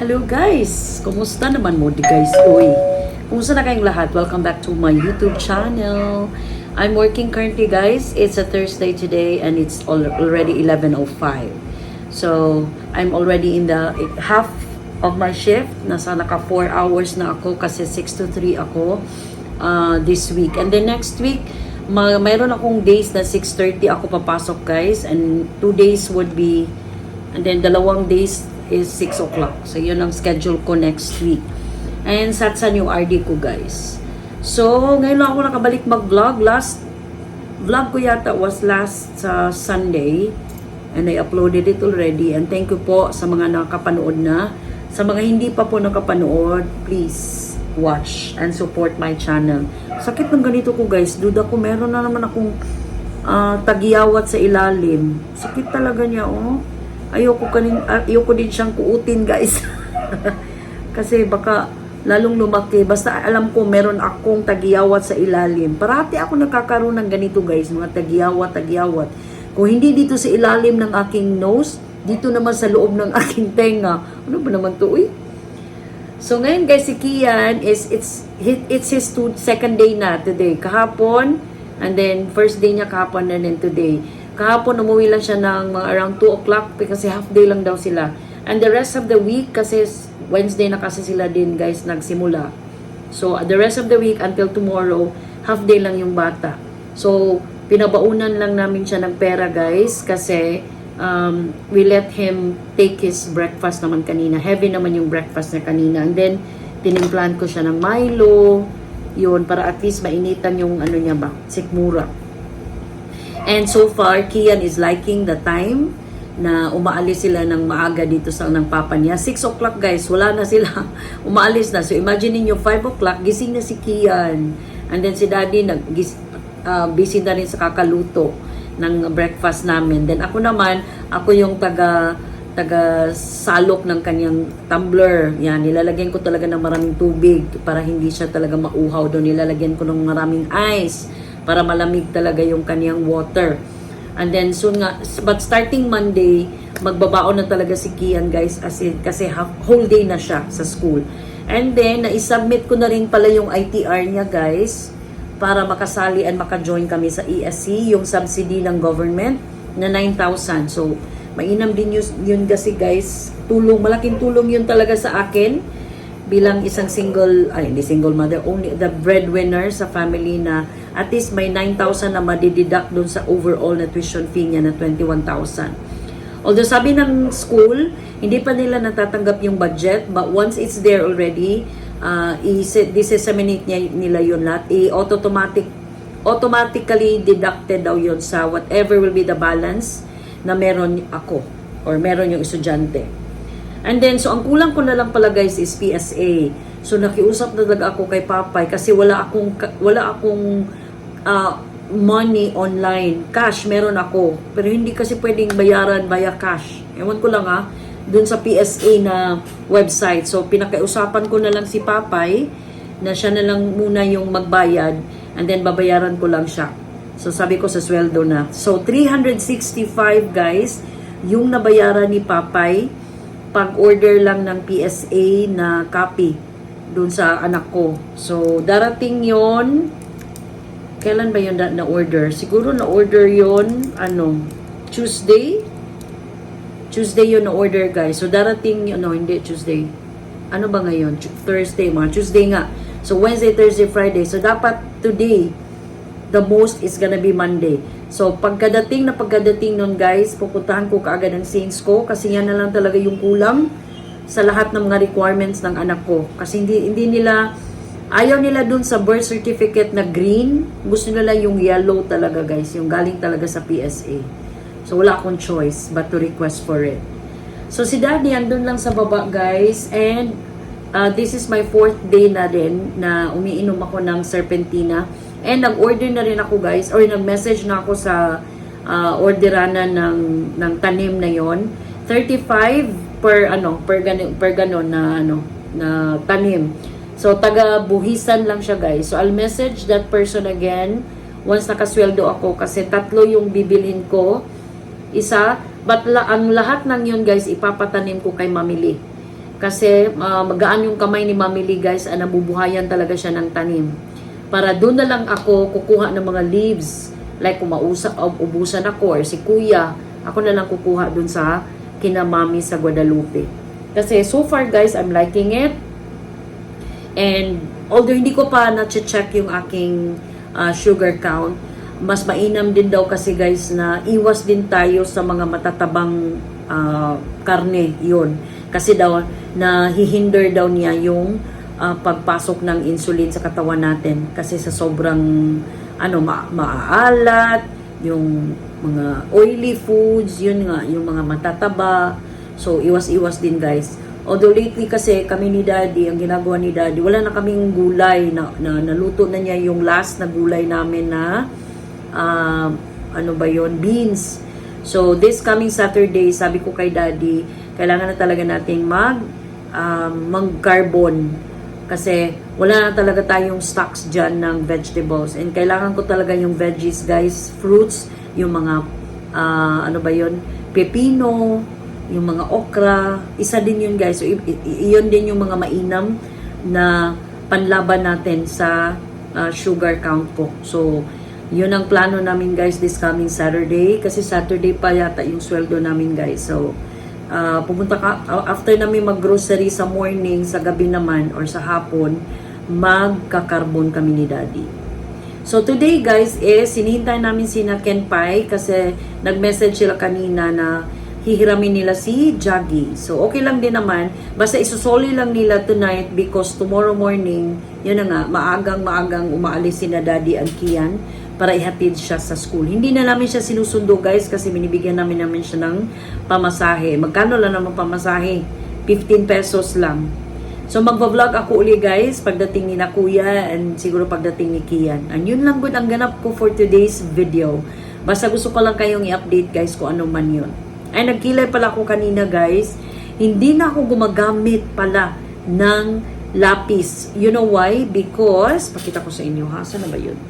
Hello guys! Kumusta naman mo di guys? Uy, kumusta na kayong lahat? Welcome back to my YouTube channel. I'm working currently guys. It's a Thursday today and it's al- already 11.05. So, I'm already in the half of my shift. Nasa naka 4 hours na ako kasi 6 to 3 ako uh, this week. And then next week, ma mayroon akong days na 6.30 ako papasok guys. And 2 days would be And then, dalawang days is 6 o'clock. So, yun ang schedule ko next week. And satsan yung RD ko, guys. So, ngayon lang ako nakabalik mag-vlog. Last vlog ko yata was last sa Sunday. And I uploaded it already. And thank you po sa mga nakapanood na. Sa mga hindi pa po nakapanood, please watch and support my channel. Sakit ng ganito ko, guys. Duda ko, meron na naman akong ah, tagiyawat sa ilalim. Sakit talaga niya, oh. Ayoko, kanin, ah, ayoko din siyang kuutin, guys. Kasi baka lalong lumaki. Basta alam ko, meron akong tagiyawat sa ilalim. Parati ako nakakaroon ng ganito, guys. Mga tagiyawat, tagiyawat. Kung hindi dito sa ilalim ng aking nose, dito naman sa loob ng aking tenga. Ano ba naman to, uy? So ngayon guys, si Kian is it's it's his two, second day na today. Kahapon and then first day niya kahapon and then today. Kahapon umuwi lang siya ng mga around 2 o'clock kasi half day lang daw sila. And the rest of the week kasi Wednesday na kasi sila din guys nagsimula. So uh, the rest of the week until tomorrow, half day lang yung bata. So pinabaunan lang namin siya ng pera guys kasi um, we let him take his breakfast naman kanina. Heavy naman yung breakfast niya kanina. And then, tinimplan ko siya ng Milo. Yun, para at least mainitan yung ano niya ba, sikmura. And so far, Kian is liking the time na umaalis sila ng maaga dito sa ng papa niya. 6 o'clock guys, wala na sila. umaalis na. So imagine niyo 5 o'clock, gising na si Kian. And then si daddy nag ah, busy na rin sa kakaluto ng breakfast namin. Then ako naman, ako yung taga taga salok ng kanyang tumbler. Yan, nilalagyan ko talaga ng maraming tubig para hindi siya talaga mauhaw doon. Nilalagyan ko ng maraming ice para malamig talaga yung kanyang water. And then soon nga, but starting Monday, magbabaon na talaga si Kian guys as in, kasi half, whole day na siya sa school. And then, na-submit ko na rin pala yung ITR niya guys para makasali and maka-join kami sa ESC, yung subsidy ng government na 9,000. So, mainam din yun, yun kasi guys, tulong, malaking tulong yun talaga sa akin bilang isang single, ay hindi single mother, only the breadwinner sa family na at least may 9,000 na madideduct dun sa overall na tuition fee niya na 21,000. Although sabi ng school, hindi pa nila natatanggap yung budget, but once it's there already, uh, i-disseminate niya, nila yun lahat, i-automatic, automatically deducted daw yun sa whatever will be the balance na meron ako or meron yung estudyante. And then, so ang kulang ko na lang pala guys is PSA. So nakiusap na talaga ako kay Papay kasi wala akong wala akong ah, money online. Cash meron ako. Pero hindi kasi pwedeng bayaran via cash. Ewan ko lang ha, dun sa PSA na website. So pinakausapan ko na lang si Papay na siya na lang muna yung magbayad and then babayaran ko lang siya. So sabi ko sa sweldo na. So 365 guys, yung nabayaran ni Papay pag-order lang ng PSA na copy dun sa anak ko. So, darating yon Kailan ba yun na, na-order? Siguro na-order yon ano, Tuesday? Tuesday yun na-order, guys. So, darating, no, hindi Tuesday. Ano ba ngayon? Thursday, mga Tuesday nga. So, Wednesday, Thursday, Friday. So, dapat today, the most is gonna be Monday. So, pagkadating na pagkadating nun, guys, pupuntahan ko kaagad ang saints ko kasi yan na lang talaga yung kulang sa lahat ng mga requirements ng anak ko. Kasi hindi, hindi nila, ayaw nila dun sa birth certificate na green. Gusto nila yung yellow talaga, guys. Yung galing talaga sa PSA. So, wala akong choice but to request for it. So, si daddy, andun lang sa baba, guys. And, uh, this is my fourth day na din na umiinom ako ng serpentina. And nag-order na rin ako guys, or nag-message na ako sa uh, orderanan ng, ng tanim na yon 35 per ano per ganon, per ganon na ano na tanim. So taga buhisan lang siya guys. So I'll message that person again once nakasweldo ako kasi tatlo yung bibilhin ko. Isa, but la, ang lahat ng yun guys ipapatanim ko kay mamili. Kasi ah, magaan yung kamay ni Mami Lee guys, ah, nabubuhayan talaga siya ng tanim. Para doon na lang ako kukuha ng mga leaves. Like kung mausa, uh, ubusan ako or si Kuya, ako na lang kukuha doon sa kina Mami sa Guadalupe. Kasi so far guys, I'm liking it. And although hindi ko pa na-check yung aking ah, sugar count, mas mainam din daw kasi guys na iwas din tayo sa mga matatabang ah, karne yon Kasi daw na hihinder daw niya yung ah, pagpasok ng insulin sa katawan natin kasi sa sobrang ano ma- maaalat, yung mga oily foods, yun nga, yung mga matataba. So iwas-iwas din guys. Although lately kasi kami ni Daddy, ang ginagawa ni Daddy, wala na kaming gulay na, na naluto na niya yung last na gulay namin na ah, ano ba yon beans. So this coming Saturday, sabi ko kay Daddy, kailangan na talaga nating mag um, mag-carbon kasi wala na talaga tayong stocks dyan ng vegetables and kailangan ko talaga yung veggies guys, fruits, yung mga ah, ano ba yon pepino, yung mga okra, isa din yun guys. So, yun din yung mga mainam na panlaban natin sa ah, sugar count ko. So, yun ang plano namin guys this coming Saturday. Kasi Saturday pa yata yung sweldo namin guys. So, ah, pupunta ka, after namin mag-grocery sa morning, sa gabi naman, or sa hapon, magka-carbon kami ni Daddy. So today guys is sinihintay namin si na Ken Pai kasi nag-message sila kanina na hihiramin nila si Jaggy. So okay lang din naman. Basta isusoli lang nila tonight because tomorrow morning, yun na nga, maagang maagang umaalis si na Daddy ang Kian para ihatid siya sa school. Hindi na namin siya sinusundo guys kasi binibigyan namin namin siya ng pamasahe. Magkano lang naman pamasahe? 15 pesos lang. So magva-vlog ako uli guys pagdating ni na Kuya and siguro pagdating ni Kian. And yun lang good ang ganap ko for today's video. Basta gusto ko lang kayong i-update guys kung ano man yun. Ay nagkilay pala ako kanina guys. Hindi na ako gumagamit pala ng lapis. You know why? Because, pakita ko sa inyo ha, saan na ba yun?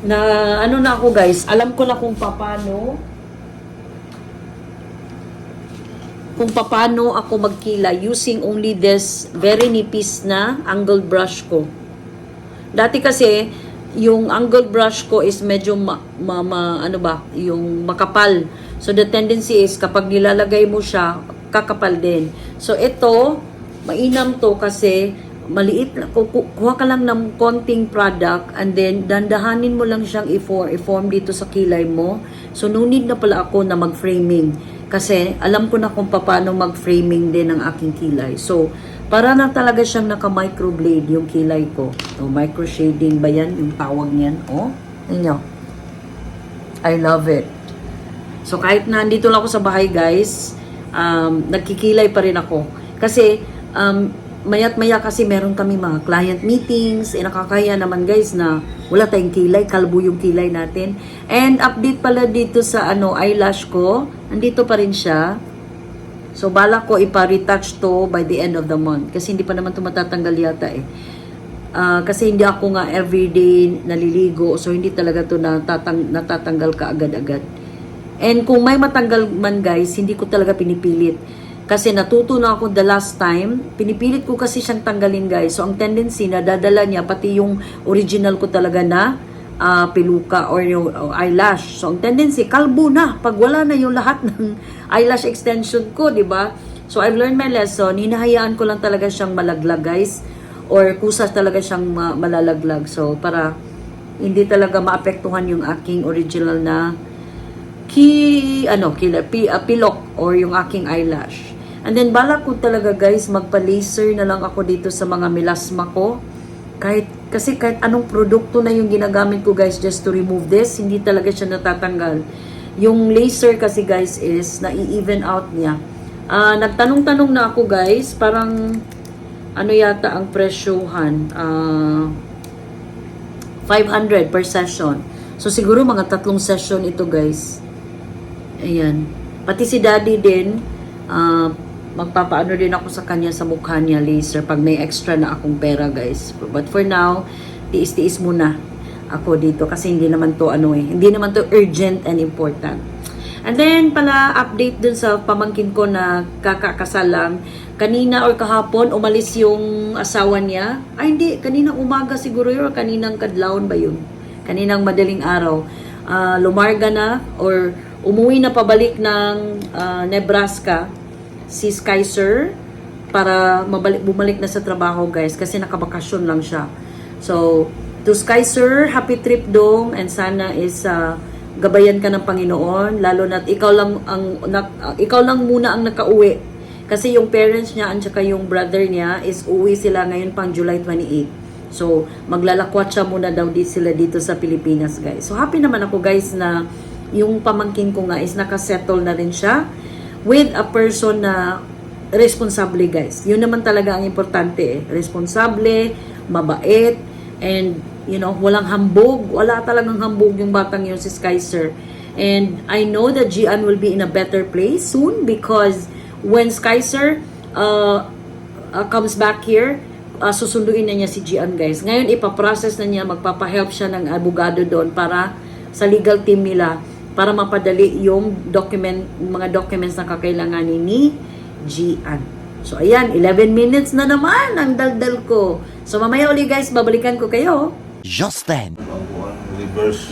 Na ano na ako guys, alam ko na kung paano kung paano ako magkila using only this very nipis na angled brush ko. Dati kasi, yung angled brush ko is medyo ma, ma, ma- ano ba, yung makapal. So the tendency is kapag nilalagay mo siya, kakapal din. So ito, mainam to kasi maliit lang. Ku- ku- Kuha ka lang ng konting product and then dandahanin mo lang siyang i-form, i-form dito sa kilay mo. So no need na pala ako na mag-framing kasi alam ko na kung paano mag-framing din ng aking kilay. So, para na talaga siyang naka-microblade yung kilay ko. So, micro shading ba yan? Yung tawag niyan. Oh, ninyo. I love it. So, kahit na andito lang ako sa bahay, guys, um, nagkikilay pa rin ako. Kasi, um, mayat maya kasi meron kami mga client meetings. Eh, nakakaya naman, guys, na wala tayong kilay. Kalbo yung kilay natin. And, update pala dito sa ano eyelash ko. Andito pa rin siya. So, bala ko ipa-retouch to by the end of the month. Kasi hindi pa naman ito matatanggal yata eh. Ah, kasi hindi ako nga everyday naliligo. So, hindi talaga to natatang, natatanggal ka agad-agad. And kung may matanggal man guys, hindi ko talaga pinipilit. Kasi natuto na ako the last time, pinipilit ko kasi siyang tanggalin guys. So, ang tendency na dadala niya, pati yung original ko talaga na ah, peluka or yung oh, eyelash. So, ang tendency, kalbo na. Pag wala na yung lahat ng eyelash extension ko, di ba? So, I've learned my lesson. Hinahayaan ko lang talaga siyang malaglag, guys. Or kusa talaga siyang ma- malalaglag. So, para hindi talaga maapektuhan yung aking original na ki, ano, kila, pi, ah, pilok or yung aking eyelash. And then, balak ko talaga, guys, magpa-laser na lang ako dito sa mga melasma ko. Kahit, kasi kahit anong produkto na yung ginagamit ko, guys, just to remove this, hindi talaga siya natatanggal. Yung laser kasi, guys, is na-even out niya. Ah, nagtanong-tanong na ako, guys, parang, ano yata ang presyohan? Ah, 500 per session. So, siguro mga tatlong session ito, guys. Ayan. Pati si daddy din, ah, magpapaano din ako sa kanya sa mukha niya laser pag may extra na akong pera, guys. But for now, tiis-tiis muna ako dito kasi hindi naman to ano eh, hindi naman to urgent and important. And then pala update dun sa pamangkin ko na kakakasal lang. Kanina or kahapon umalis yung asawa niya. Ay hindi, kaninang umaga siguro yun or kaninang kadlawon ba yun? Kaninang madaling araw. Ah, lumarga na or umuwi na pabalik ng ah, Nebraska si Skyser para mabalik, bumalik na sa trabaho guys kasi nakabakasyon lang siya. So, to Sky Sir, happy trip dong and sana is ah, gabayan ka ng Panginoon lalo na ikaw lang ang nak- ah, ikaw lang muna ang nakauwi. Kasi yung parents niya at saka yung brother niya is uwi sila ngayon pang July 28. So, maglalakwat siya muna daw di sila dito sa Pilipinas, guys. So, happy naman ako, guys, na yung pamangkin ko nga is nakasettle na rin siya with a person na responsable guys. Yun naman talaga ang importante eh. Responsable, mabait, and you know, walang hambog. Wala talagang hambog yung batang yun si Skyser. And I know that Gian will be in a better place soon because when Skyser uh, uh, comes back here, uh, susunduin na niya si Gian guys. Ngayon ipaprocess na niya, magpapahelp siya ng abogado doon para sa legal team nila para mapadali yung document, mga documents na kakailanganin ni Gian. So, ayan, 11 minutes na naman ang daldal ko. So, mamaya uli guys, babalikan ko kayo. Just then.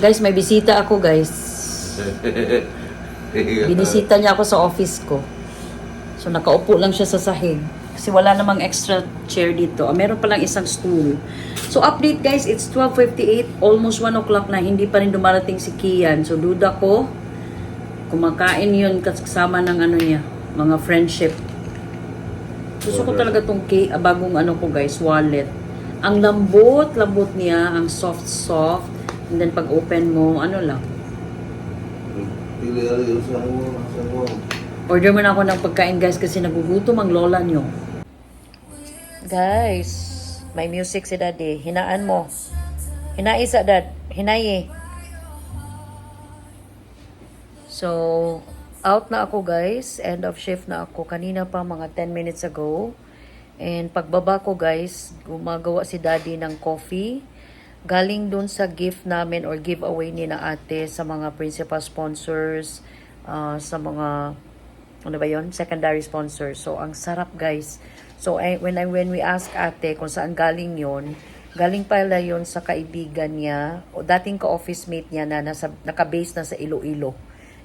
Guys, may bisita ako guys. Binisita niya ako sa office ko. So, nakaupo lang siya sa sahig. Kasi wala namang extra chair dito. Meron palang isang stool. So, update guys, it's 12.58. Almost 1 o'clock na. Hindi pa rin dumarating si Kian. So, duda ko. Kumakain yun kasama ng ano niya. Mga friendship. Gusto ko talaga tong cake, ah, bagong ano ko guys, wallet. Ang lambot, lambot niya. Ang soft, soft. And then, pag open mo, ano lang. Mo, sa mo. Order mo na ako ng pagkain guys kasi nagugutom ang lola nyo. Guys, may music si daddy. Hinaan mo. Hinai sa dad. Hinayi. So, out na ako guys. End of shift na ako. Kanina pa mga 10 minutes ago. And pagbaba ko guys, gumagawa si daddy ng coffee. Galing dun sa gift namin or giveaway ni na ate sa mga principal sponsors, ah, sa mga ano ba yon secondary sponsors. So, ang sarap guys. So, I, when, I, when we ask ate kung saan galing yon galing pala yon sa kaibigan niya, o dating ka-office mate niya na nasa, naka-base na sa Iloilo.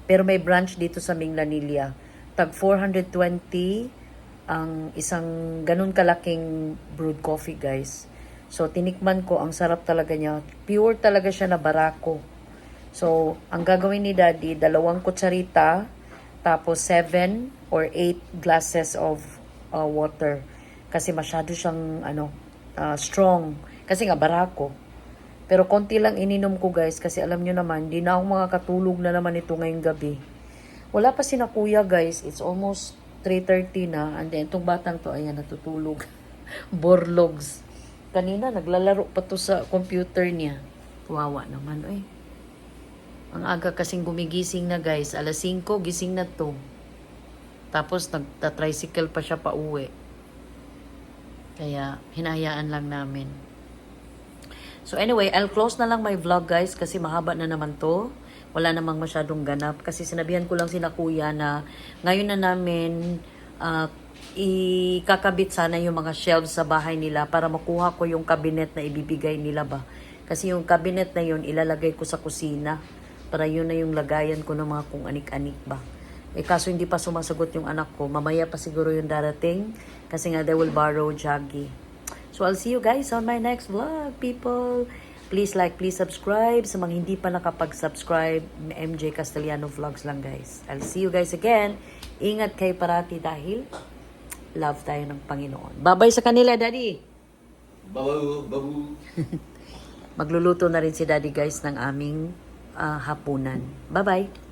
Pero may branch dito sa Minglanilla. Tag 420 ang isang ganun kalaking brewed coffee guys. So, tinikman ko, ang sarap talaga niya. Pure talaga siya na barako. So, ang gagawin ni Daddy, dalawang kutsarita, tapos 7 or 8 glasses of uh, water. Kasi masyado siyang ano, uh, strong. Kasi nga barako. Pero konti lang ininom ko guys kasi alam nyo naman, di na ako makakatulog na naman ito ngayong gabi. Wala pa si na kuya guys. It's almost 3.30 na. And then itong batang to, ayan, natutulog. Borlogs. Kanina, naglalaro pa to sa computer niya. Wawa naman, oy. Ang aga kasing gumigising na guys. Alas 5, gising na to. Tapos nagta-tricycle pa siya pa uwi. Kaya hinahayaan lang namin. So anyway, I'll close na lang my vlog guys kasi mahaba na naman to. Wala namang masyadong ganap kasi sinabihan ko lang sina kuya na ngayon na namin ah, ikakabit sana yung mga shelves sa bahay nila para makuha ko yung cabinet na ibibigay nila ba. Kasi yung cabinet na yun ilalagay ko sa kusina para yun na yung lagayan ko ng mga kung anik-anik ba. Eh kaso hindi pa sumasagot yung anak ko. Mamaya pa siguro yung darating kasi nga they will borrow Jaggy. So I'll see you guys on my next vlog, people. Please like, please subscribe. Sa mga hindi pa nakapag-subscribe, MJ Castellano Vlogs lang guys. I'll see you guys again. Ingat kayo parati dahil love tayo ng Panginoon. Babay sa kanila, Daddy. Babu, babu. Magluluto na rin si Daddy guys ng aming ah, hapunan. Bye-bye.